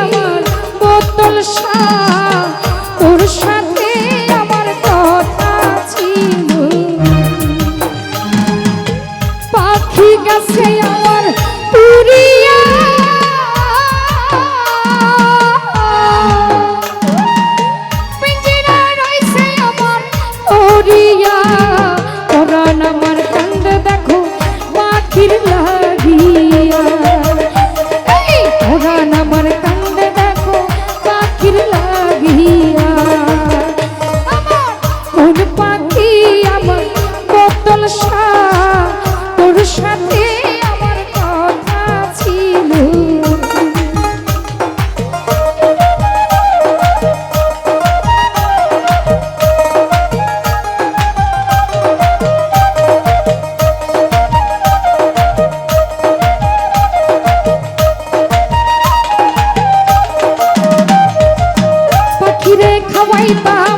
আমার বোতল তোর সাথে আমার কথা ছিল পাখি গাছে আমার পুরিয়া রয়েছে আমার ওরিয়া আমার কান্দ দেখো পাখির লাল नहीं সবাই পাব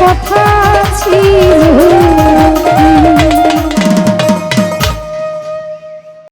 কথা ছিল।